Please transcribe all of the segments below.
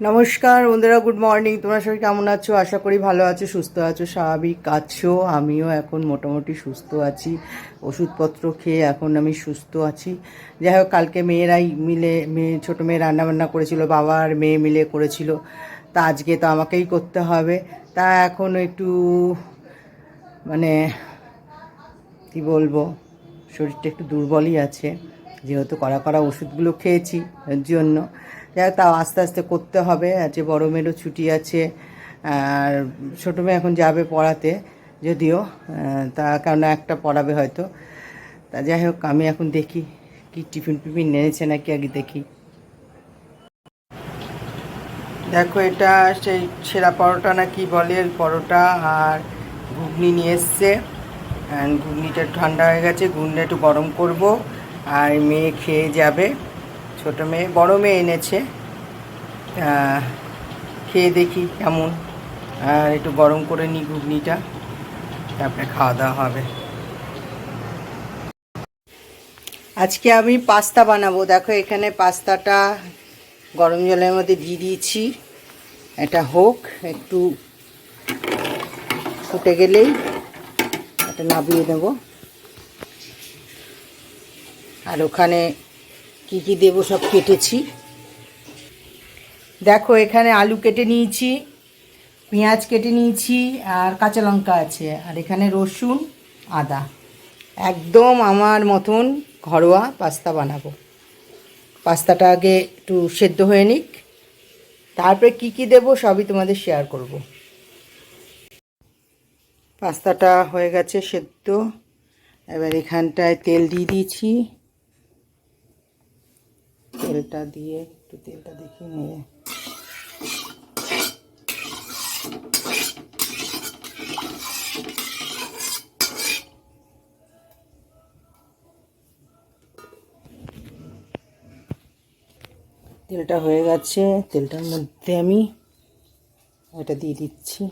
নমস্কার বন্ধুরা good morning তোমরা সবাই কেমন আছো? আশা করি ভালো আছো, সুস্থ আছো, স্বাভাবিক আছো। আমিও এখন মোটামুটি সুস্থ আছি। ওষুধপত্র খেয়ে এখন আমি সুস্থ আছি। যাই হোক, কালকে মেয়েরাই মিলে, মেয়ে, ছোটো মেয়ে রান্নাবান্না করেছিল, বাবা আর মেয়ে মিলে করেছিল। তা আজকে তো আমাকেই করতে হবে। তা এখন একটু মানে কি বলব, শরীরটা একটু দুর্বলই আছে। যেহেতু কড়া কড়া ওষুধগুলো খেয়েছি, এর জন্য। যাই হোক তাও আস্তে আস্তে করতে হবে। আজকে বড় মেয়েরও ছুটি আছে। আর ছোটো মেয়ে এখন যাবে পড়াতে, যদিও তা কেননা একটা পড়াবে হয়তো। তা যাই হোক, আমি এখন দেখি কি টিফিন টিফিন এনেছে নাকি আগে দেখি। দেখো, এটা সেই ছেঁড়া পরোটা না কি বলে পরোটা, আর ঘুগনি নিয়ে এসছে। ঘুগনিটা ঠান্ডা হয়ে গেছে, ঘুগনিটা একটু গরম করব, আর মেয়ে খেয়ে যাবে। ছোট মেয়ে, বড় মেয়ে এনেছে। খেয়ে দেখি কেমন। আর একটু গরম করে নিই ঘুগনিটা, তারপরে খাওয়া দাওয়া হবে। আজকে আমি পাস্তা বানাবো। দেখো, এখানে পাস্তাটা গরম জলের মধ্যে দিয়ে দিয়েছি। এটা হোক, একটু ফুটে গেলেই এটা নাবিয়ে দেবো। আর ওখানে কি কি দেবো সব কেটেছি। দেখো, এখানে আলু কেটে নিয়েছি, পেঁয়াজ কেটে নিয়েছি, আর কাঁচা লঙ্কা আছে, আর এখানে রসুন, আদা। একদম আমার মতন ঘরোয়া পাস্তা বানাবো। পাস্তাটা আগে একটু সেদ্ধ হয়ে নিক, তারপরে কি কি দেবো সবই তোমাদের শেয়ার করব। পাস্তাটা হয়ে গেছে সেদ্ধ। এবার এখানটায় তেল দিয়ে দিয়েছি। তেলটা দিয়ে একটু তেলটা দেখে নিয়ে তেলটা হয়ে গেছে, তেলটার মধ্যে আমি এটা দিয়ে দিচ্ছি।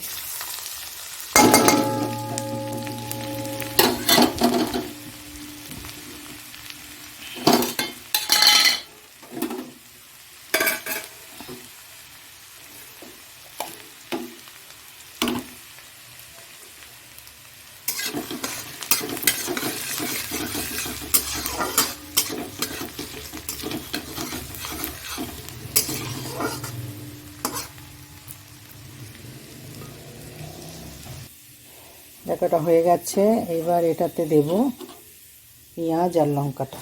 দেখাটা হয়ে গেছে এবার এটাতে দেব পেঁয়াজ আর লঙ্কাটা।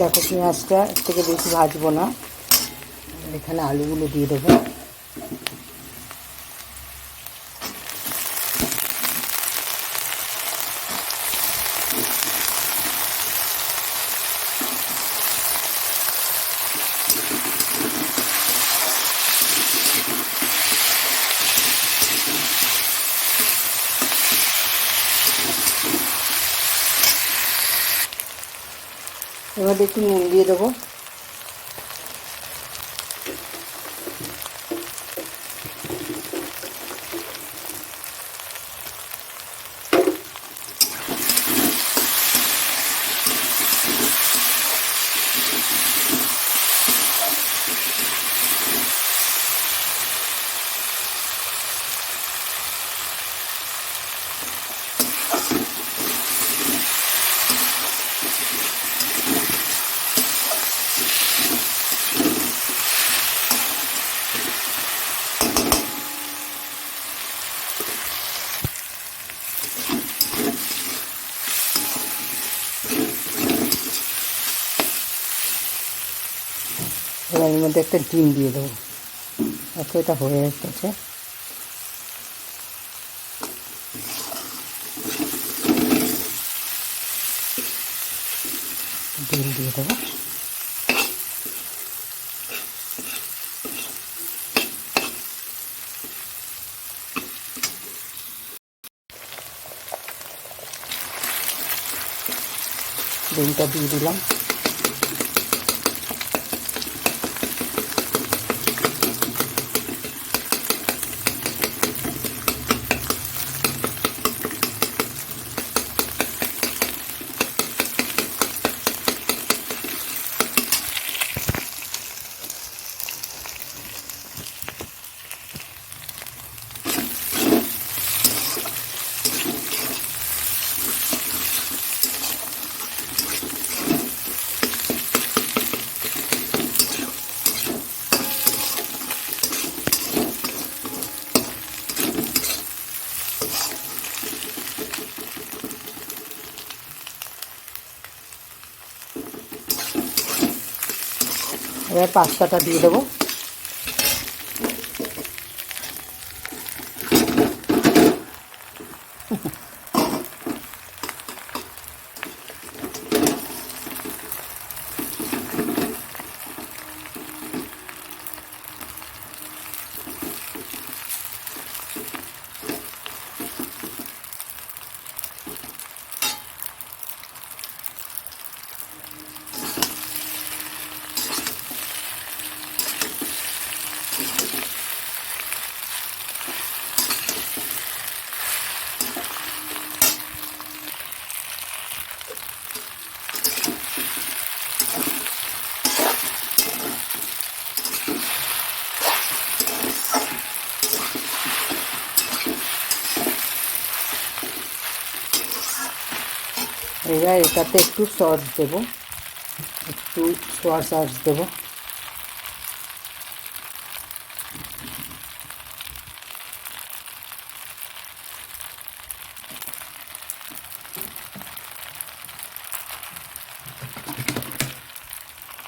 দেখো পেঁয়াজটা থেকে বেশি ভাজবো না। এখানে আলুগুলো দিয়ে দেবো। এবার একটু নুন দিয়ে দেবো। এবার এর মধ্যে একটা ডিম দিয়ে দেবো। আচ্ছা এটা হয়ে গেছে। ডিম দিয়ে দেবো। ডিমটা দিয়ে দিলাম। পাস্তাটা দিয়ে দেবো। এবার এটাতে একটু সস দেবো একটু সোয়া সস দেবো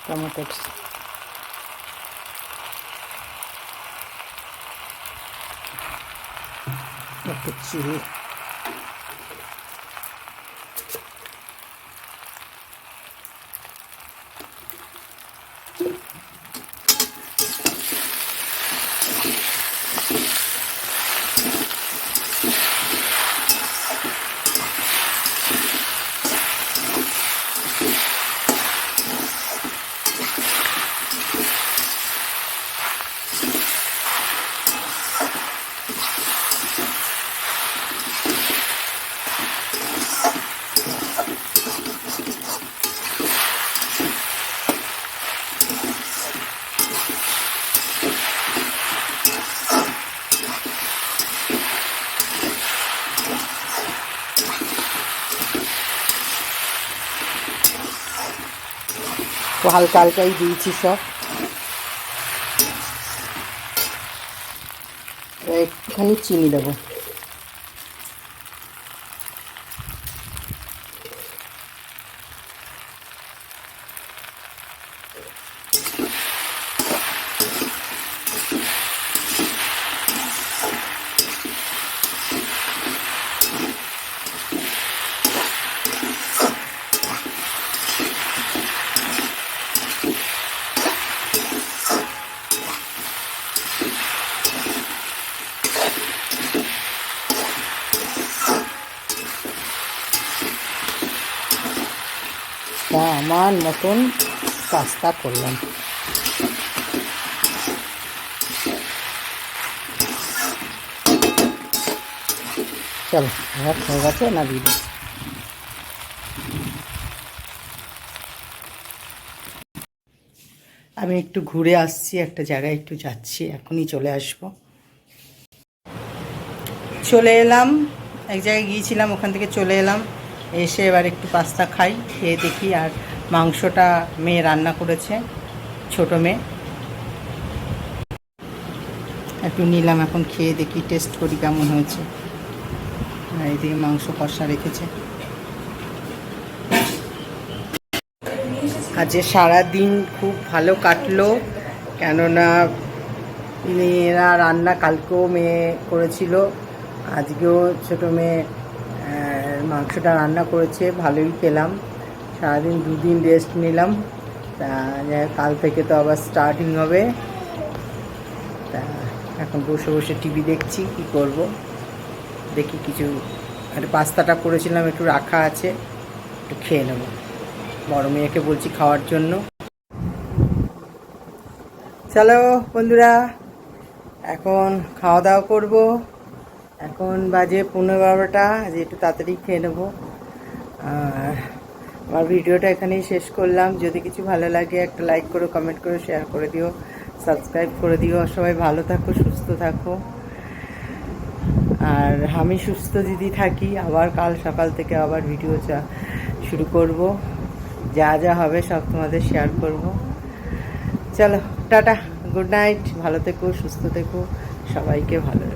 টমেটো একটু চিলি হালকা হালকাই দিয়েছি সব। এখানে চিনি দেবো। আমার মতন কাজটা করলাম। চলো এবার হয়ে গেছে না দিদি আমি একটু ঘুরে আসছি, একটা জায়গায় একটু যাচ্ছি, এখনই চলে আসব। চলে এলাম, এক জায়গায় গিয়েছিলাম, ওখান থেকে চলে এলাম। এসে এবার একটু পাস্তা খাই, খেয়ে দেখি আর মাংসটা মেয়ে রান্না করেছে, ছোট মেয়ে। একটু নিলাম, এখন খেয়ে দেখি টেস্ট করি কেমন হয়েছে। এদিকে মাংস কষা রেখেছে। আজকে সারাদিন খুব ভালো কাটলো, কেননা মেয়েরা রান্না কালকেও মেয়ে করেছিল, আজকেও ছোটো মেয়ে মাংসটা রান্না করেছে, ভালোই খেলাম। সারাদিন দুদিন রেস্ট নিলাম। তা কাল থেকে তো আবার স্টার্টিং হবে। তা, এখন বসে বসে টিভি দেখছি, কি করব? দেখি কিছু, একটা পাস্তাটা করেছিলাম, একটু রাখা আছে, একটু খেয়ে নেব। বড় মেয়েকে বলছি খাওয়ার জন্য। চলো বন্ধুরা, এখন খাওয়া দাওয়া করব। এখন বাজে পনেরো বারোটা যে একটু তাড়াতাড়ি খেয়ে নেব। আর আমার ভিডিওটা এখানেই শেষ করলাম। যদি কিছু ভালো লাগে, একটা লাইক করো, কমেন্ট করো, শেয়ার করে দিও, সাবস্ক্রাইব করে দিও। সবাই ভালো থাকো, সুস্থ থাকো। আর আমি সুস্থ যদি থাকি, আবার কাল সকাল থেকে আবার ভিডিও চা শুরু করব। যা যা হবে সব তোমাদের শেয়ার করব। চলো, টাটা, গুড নাইট, ভালো থেকো, সুস্থ থেকো, সবাইকে ভালো